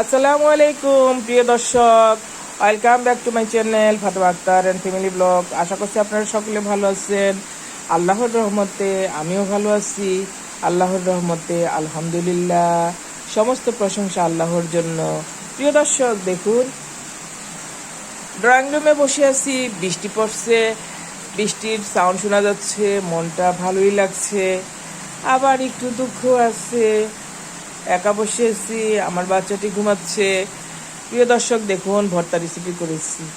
আসসালামু আলাইকুম, প্রিয় দর্শক। Welcome back to my channel Fatema Akter and family blog আশা করছি আপনারা সকলে ভালো আছেন। আল্লাহর রহমতে আমিও ভালো আছি। আল্লাহর রহমতে আলহামদুলিল্লাহ। সমস্ত প্রশংসা আল্লাহর জন্য। প্রিয় দর্শক, দেখুন। ড্রয়িং রুমে বসে আছি, বৃষ্টি পড়ছে। বৃষ্টির সাউন্ড শোনা যাচ্ছে, মনটা ভালোই লাগছে। আবার একটু দুঃখ আছে। একা বসে আছি, আমার বাচ্চাটি ঘুমাচ্ছে। প্রিয় দর্শক, দেখুন, ভর্তা রেসিপি করেছি।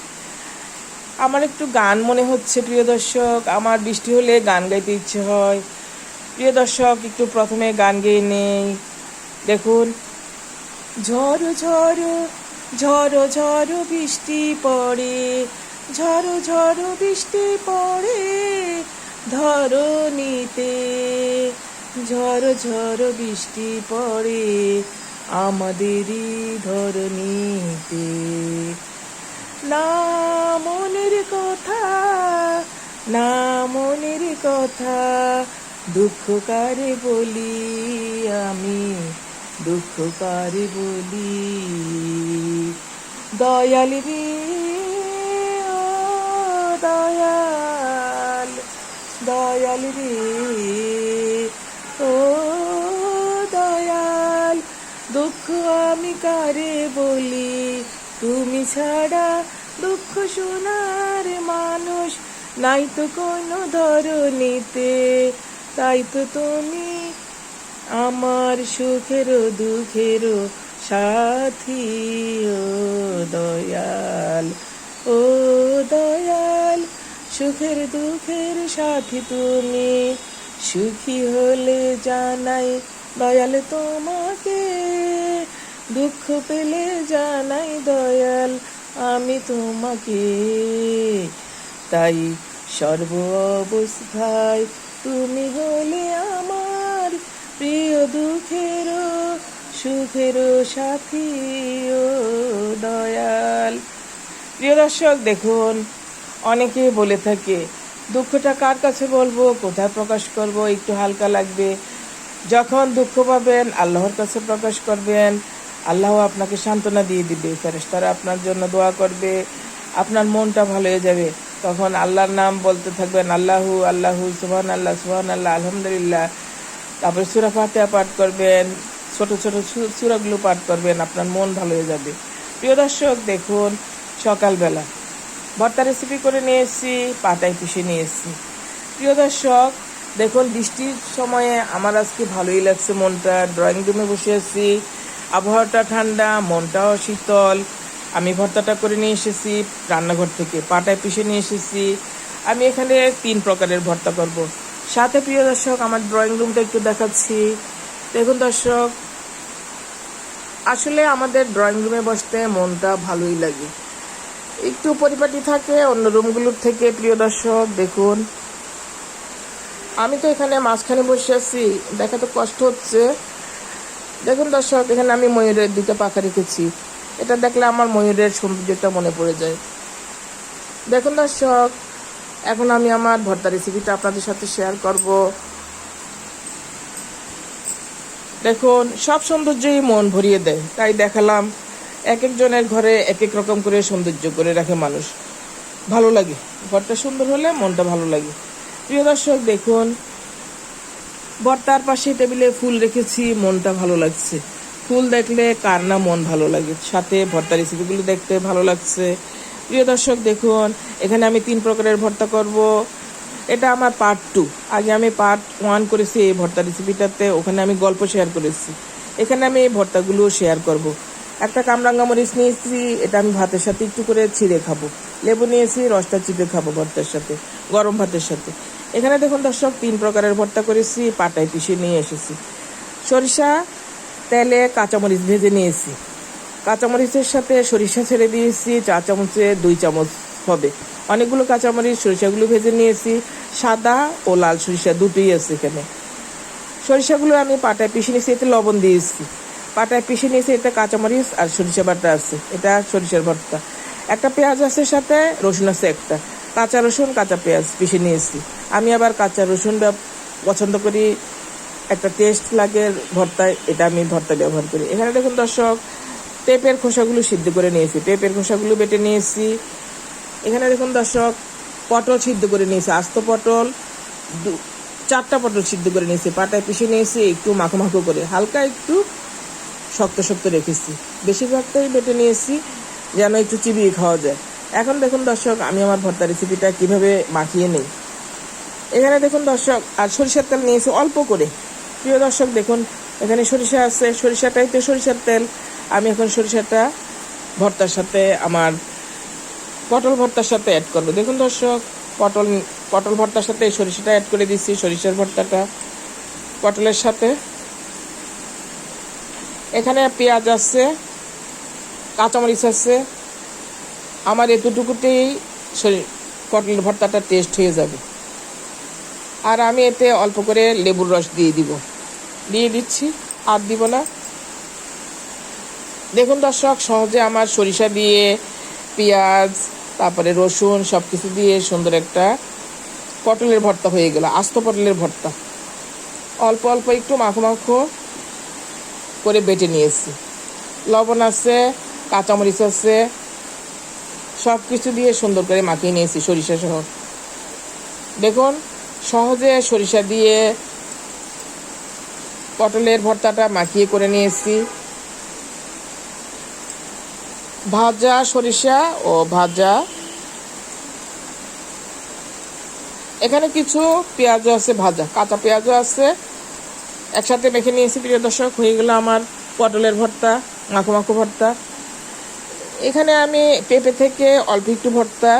আমার একটু গান মনে হচ্ছে, প্রিয় দর্শক। আমার বৃষ্টি হলে গান গাইতে ইচ্ছে হয়। প্রিয় দর্শক, একটু প্রথমে গান গেয়ে নেই। দেখুন। ঝড়ো ঝড়ো ঝড়ো ঝড়ো বৃষ্টি পড়ে। ঝড়ো ঝড়ো বৃষ্টি পড়ে ধরণীতে। ঝড়ো ঝড়ো বৃষ্টি পড়ে আমাদেরই ধরণীতে না মনের কথা, না মনের কথা, দুঃখ কারে বলি আমি, দুঃখ কারে বলি। দয়াল রে দয়াল দয়াল রে। আমি কারে বলি, তুমি ছাড়া দুঃখ শোনার মানুষ নাই তো কোনো ধরনীতে। তাই তো তুমি আমার সুখেরও দুঃখেরও সাথী, ও দয়াল ও দয়াল, সুখের, দুঃখের সাথী তুমি। সুখী হলে জানাই দয়াল তোমাকে দুঃখ পেলে জানাই দয়াল, আমি তোমাকে। তাই সর্ব অবস্থায় তুমি হলে আমার প্রিয় দুঃখেরও, সুখেরও সাথী ও দয়াল। প্রিয় দর্শক, দেখুন, অনেকে বলে থাকে, দুঃখটা কার কাছে বলব? কোথায় প্রকাশ করব? একটু হালকা লাগবে। যখন দুঃখ পাবেন, আল্লাহর কাছে প্রকাশ করবেন। আল্লাহ আপনাকে সান্ত্বনা দিয়ে দিবে, ফেরেশতারা আপনার জন্য দোয়া করবে, আপনার মনটা ভালো হয়ে যাবে। তখন আল্লাহর নাম বলতে থাকবেন, আল্লাহু আল্লাহু সুহান আল্লাহ সুবহান আল্লাহ আলহামদুলিল্লাহ। তারপরে সুরা ফাতেহা পাঠ করবেন, ছোট ছোট সুরাগুলো পাঠ করবেন, আপনার মন ভালো হয়ে যাবে। প্রিয় দর্শক, দেখুন, সকালবেলা ভর্তা রেসিপি করে নিয়ে এসেছি, পাটায় পিষে নিয়ে এসেছি। প্রিয় দর্শক, দেখুন, বৃষ্টির সময়ে আমার আজকে ভালোই লাগছে মনটা ড্রয়িং রুমে বসে আছি। আবহাওয়াটা ঠান্ডা, মনটাও শীতল। আমি ভর্তাটা করে নিয়ে এসেছি, রান্নাঘর থেকে পাটায় পিষে নিয়ে এসেছি। আমি এখানে তিন প্রকারের ভর্তা করব। সাথে প্রিয় দর্শক, আমার ড্রয়িং রুমটা একটু দেখাচ্ছি। দেখুন দর্শক, আসলে আমাদের ড্রয়িং রুমে বসতে মনটা ভালোই লাগে। একটু পরিপাটি থাকে অন্য রুমগুলোর থেকে, প্রিয় দর্শক, দেখুন। আমি তো এখানে মাঝখানে বসে আছি, দেখা তো কষ্ট হচ্ছে। দেখুন দর্শক, এখানে আমি ময়ূরের দুটো পাখা রেখেছি। এটা দেখলে আমার ময়ূরের সৌন্দর্যটা মনে পড়ে যায়। দেখুন দর্শক, এখন আমি আমার ভর্তা রেসিপিটা আপনাদের সাথে শেয়ার করব। দেখুন, সব সৌন্দর্যই মন ভরিয়ে দেয়। তাই দেখালাম এক একজনের ঘরে এক এক রকম করে সৌন্দর্য করে রাখে মানুষ। ভালো লাগে। ঘরটা সুন্দর হলে মনটা ভালো লাগে। প্রিয় দর্শক, দেখুন বর্তার পাশে টেবিলে ফুল রেখেছি, মনটা ভালো লাগছে। ফুল দেখলে কার না মন ভালো লাগে? সাথে ভর্তা রেসিপিগুলো দেখতে ভালো লাগছে। প্রিয় দর্শক, দেখুন, এখানে আমি তিন প্রকারের ভর্তা করব। এটা আমার পার্ট টু আগে আমি পার্ট ওয়ান করেছি এই ভর্তা রেসিপিটাতে ওখানে আমি গল্প শেয়ার করেছি। এখানে আমি এই ভর্তাগুলো শেয়ার করব। একটা কামরাঙ্গা মরিচ নিয়েছি, এটা আমি ভাতের সাথে একটু করে ছিঁড়ে খাব। লেবু নিয়েছি, রসটা চিপে খাব ভর্তার সাথে, গরম ভাতের সাথে। এখানে দেখুন দর্শক, তিন প্রকারের ভর্তা করেছি, পাটায় পিষে নিয়ে এসেছি। সরিষা, তেলে কাঁচামরিচ ভেজে নিয়েছি। কাঁচামরিচের সাথে সরিষা ছেড়ে দিয়েছি, চা চামচে দুই চামচ হবে। অনেকগুলো কাঁচামরিচ, সরিষাগুলো ভেজে নিয়েছি, সাদা ও লাল সরিষা দুটোই আছে এখানে। সরিষাগুলো আমি পাটায় পিষে নিয়েছি, এতে লবণ দিয়েছি। পাটায় পিষে নিয়েছি এটা কাঁচামরিচ আর সরিষা বাটা আছে, এটা সরিষার ভর্তা। একটা পেঁয়াজ আছে সাথে, রসুন আছে একটা। কাঁচা রসুন, কাঁচা পেঁয়াজ পিষে নিয়েছি। আমি আবার কাঁচা রসুন পছন্দ করি। একটা টেস্ট লাগে ভর্তায়, এটা আমি ভর্তা ব্যবহার করি। এখানে দেখুন দর্শক, পেঁপের খোসাগুলো সিদ্ধ করে নিয়েছি। পেঁপের খোসাগুলো বেটে নিয়েছি। এখানে দেখুন দর্শক, পটল সিদ্ধ করে নিয়েছি, আস্ত পটল, দু- চারটা পটল সিদ্ধ করে নিয়েছি পাটায় পিষে নিয়েছি, একটু মাখো মাখো করে। হালকা একটু শক্ত শক্ত রেখেছি। বেশিরভাগটাই বেটে নিয়েছি, যেন একটু চিবিয়ে খাওয়া যায়। এখন দেখুন দর্শক, আমি আমার ভর্তা রেসিপিটা কীভাবে মাখিয়ে নেই। এখানে দেখুন দর্শক, আর সরিষার তেল নিয়েছি অল্প করে। প্রিয় দর্শক, দেখুন, এখানে সরিষা আছে, সরিষাটাই তো সরিষার তেল। আমি এখন সরিষাটা ভর্তার সাথে আমার পটল ভর্তার সাথে অ্যাড করব। দেখুন দর্শক, পটল পটল ভর্তার সাথে এই সরিষাটা অ্যাড করে দিচ্ছি সরিষার ভর্তাটা পটলের সাথে। এখানে পেঁয়াজ আছে, কাঁচামরিচ আছে। আমার এতটুকুতেই পটলের ভর্তাটা টেস্ট হয়ে যাবে। আর আমি এতে অল্প করে লেবুর রস দিয়ে দিব। দিয়ে দিচ্ছি, আর দিব না। দেখুন দর্শক, সহজে আমার সরিষা দিয়ে, পেঁয়াজ, তারপরে রসুন সব কিছু দিয়ে সুন্দর একটা পটলের ভর্তা হয়ে গেল, আস্ত পটলের ভর্তা। অল্প অল্প একটু মাখো মাখো করে বেটে নিয়েছি। লবণ আছে, কাঁচামরিচ আছে সব কিছু দিয়ে সুন্দর করে মাখিয়ে নিয়েছি সরিষা সহ দেখুন সহজে সরিষা দিয়ে পটলের ভর্তাটা মাখিয়ে করে নিয়েছি। ভাজা সরিষা ও ভাজা। এখানে কিছু পেঁয়াজও আছে ভাজা, কাঁচা পেঁয়াজও আছে। একসাথে মেখে নিয়েছি, প্রিয় দর্শক, হয়ে গেল আমার পটলের ভর্তা, মাখো মাখো ভর্তা। এখানে আমি পেঁপে থেকে অল্প একটু ভর্তা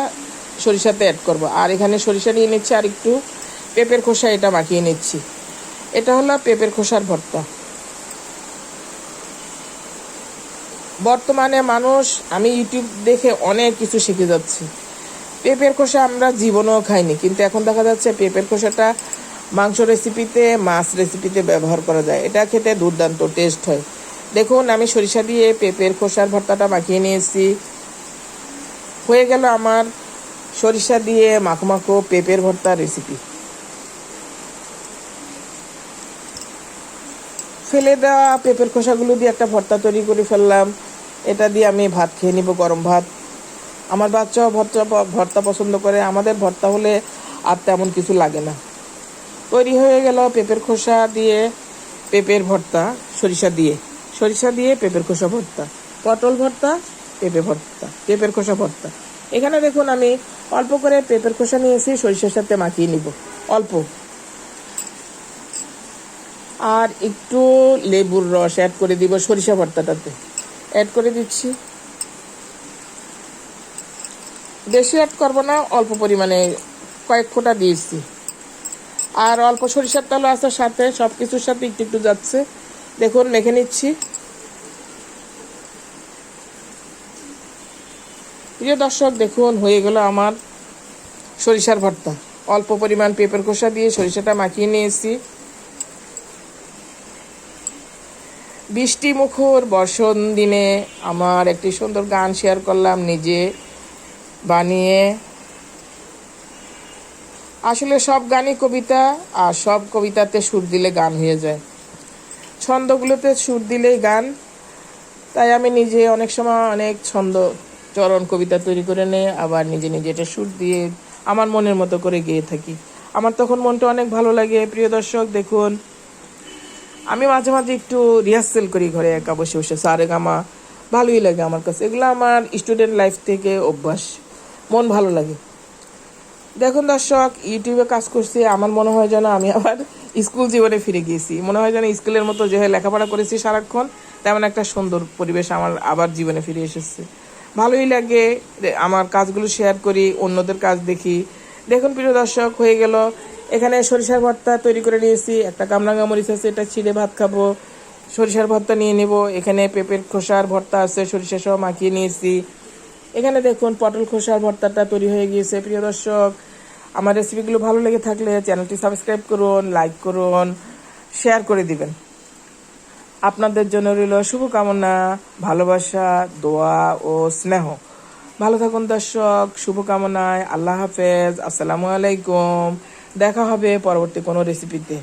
সরিষাতে অ্যাড করব। আর এখানে সরিষা নিয়ে নিচ্ছি আর একটু পেঁপের খোসা এটা মাখিয়ে নিচ্ছি। এটা হলো পেঁপের খোসার ভর্তা। বর্তমানে মানুষ, আমি ইউটিউব দেখে অনেক কিছু শিখে যাচ্ছি। পেঁপের খোসা আমরা জীবনেও খাইনি, কিন্তু এখন দেখা যাচ্ছে পেঁপের খোসাটা মাংস রেসিপিতে মাছ রেসিপিতে ব্যবহার করা যায়। এটা খেতে দুর্দান্ত টেস্ট হয়। দেখুন, আমি সরিষা দিয়ে পেঁপের খোসার ভর্তাটা মাখিয়ে নিয়েছি। হয়ে গেল আমার সরিষা দিয়ে মাখো মাখো পেঁপের ভর্তা রেসিপি ফেলে দেওয়া পেঁপের খোসাগুলো দিয়ে একটা ভর্তা তৈরি করে ফেললাম। এটা দিয়ে আমি ভাত খেয়ে নিব গরম ভাত। আমার বাচ্চাও ভর্তা ভর্তা পছন্দ করে, আমাদের ভর্তা হলে আর তেমন কিছু লাগে না। তৈরি হয়ে গেল পেঁপের খোসা দিয়ে পেঁপের ভর্তা, সরিষা দিয়ে। সরিষা দিয়ে পেঁপের খোসা ভর্তা, পটল ভর্তা, পেঁপে ভর্তা, পেঁপের খোসা ভর্তা। এখানে দেখুন আমি অল্প করে পেঁপের খোসা নিয়েছি, সরিষার সাথে মাখিয়ে নিব। অল্প। আর একটু লেবুর রস অ্যাড করে দিব, সরিষা ভর্তাটাতে। অ্যাড করে দিচ্ছি। বেশি অ্যাড করব না, অল্প পরিমাণে কয়েক ফোঁটা দিয়েছি। আর অল্প সরিষার তেল আছে সাথে সব কিছুর সাথে একটু একটু যাচ্ছে। দেখুন, মেখে নিচ্ছি। প্রিয় দর্শক, দেখুন, হয়ে গেল আমার সরিষার ভর্তা। অল্প পরিমাণ পেঁপের খোসা দিয়ে সরিষাটা মাখিয়ে নিয়েছি। বৃষ্টি মুখর বর্ষণ দিনে আমার একটি সুন্দর গান শেয়ার করলাম নিজে বানিয়ে। আসলে সব গানই কবিতা, আর সব কবিতাতে সুর দিলে গান হয়ে যায়। ছন্দগুলোতে সুর দিলেই গান। তাই আমি নিজে অনেক সময় অনেক ছন্দ চরণ কবিতা তৈরি করে নিয়ে আবার নিজে নিজে এটা সুর দিয়ে আমার মনের মতো করে গেয়ে থাকি। আমার তখন মনটা অনেক ভালো লাগে। প্রিয় দর্শক, দেখুন আমি মাঝে মাঝে একটু রিহার্সেল করি ঘরে একা বসে বসে। সারে গামা ভালোই লাগে আমার কাছে। এগুলো আমার স্টুডেন্ট লাইফ থেকে অভ্যাস। মন ভালো লাগে। দেখুন দর্শক ইউটিউবে কাজ করছি, আমার মনে হয় যেন আমি আবার স্কুল জীবনে ফিরে গিয়েছি। মনে হয় যেন স্কুলের মতো যে লেখাপড়া করেছি সারাক্ষণ, তেমন একটা সুন্দর পরিবেশ আমার আবার জীবনে ফিরে এসেছে। ভালোই লাগে আমার কাজগুলো শেয়ার করি, অন্যদের কাজ দেখি। দেখুন প্রিয় দর্শক, হয়ে গেল এখানে সরিষার ভর্তা তৈরি করে নিয়েছি, একটা কামরাঙ্গা মরিচ আছে এটা ছিঁড়ে ভাত খাব, সরিষার ভর্তা নিয়ে নেব, এখানে পেঁপের খোসার ভর্তা আছে, সরিষা সহ মাখিয়ে নিয়েছি। এখানে দেখুন, পটল খোসার ভর্তাটা তৈরি হয়ে গিয়েছে, প্রিয় দর্শক। আমার রেসিপিগুলো ভালো লেগে থাকলে চ্যানেলটি সাবস্ক্রাইব করুন, লাইক করুন, শেয়ার করে দিবেন। আপনাদের জন্য রইল শুভকামনা, ভালোবাসা, দোয়া ও স্নেহ। ভালো থাকুন দর্শক, শুভকামনায় আল্লাহ হাফেজ, আসসালামু আলাইকুম। দেখা হবে পরবর্তী কোনো রেসিপিতে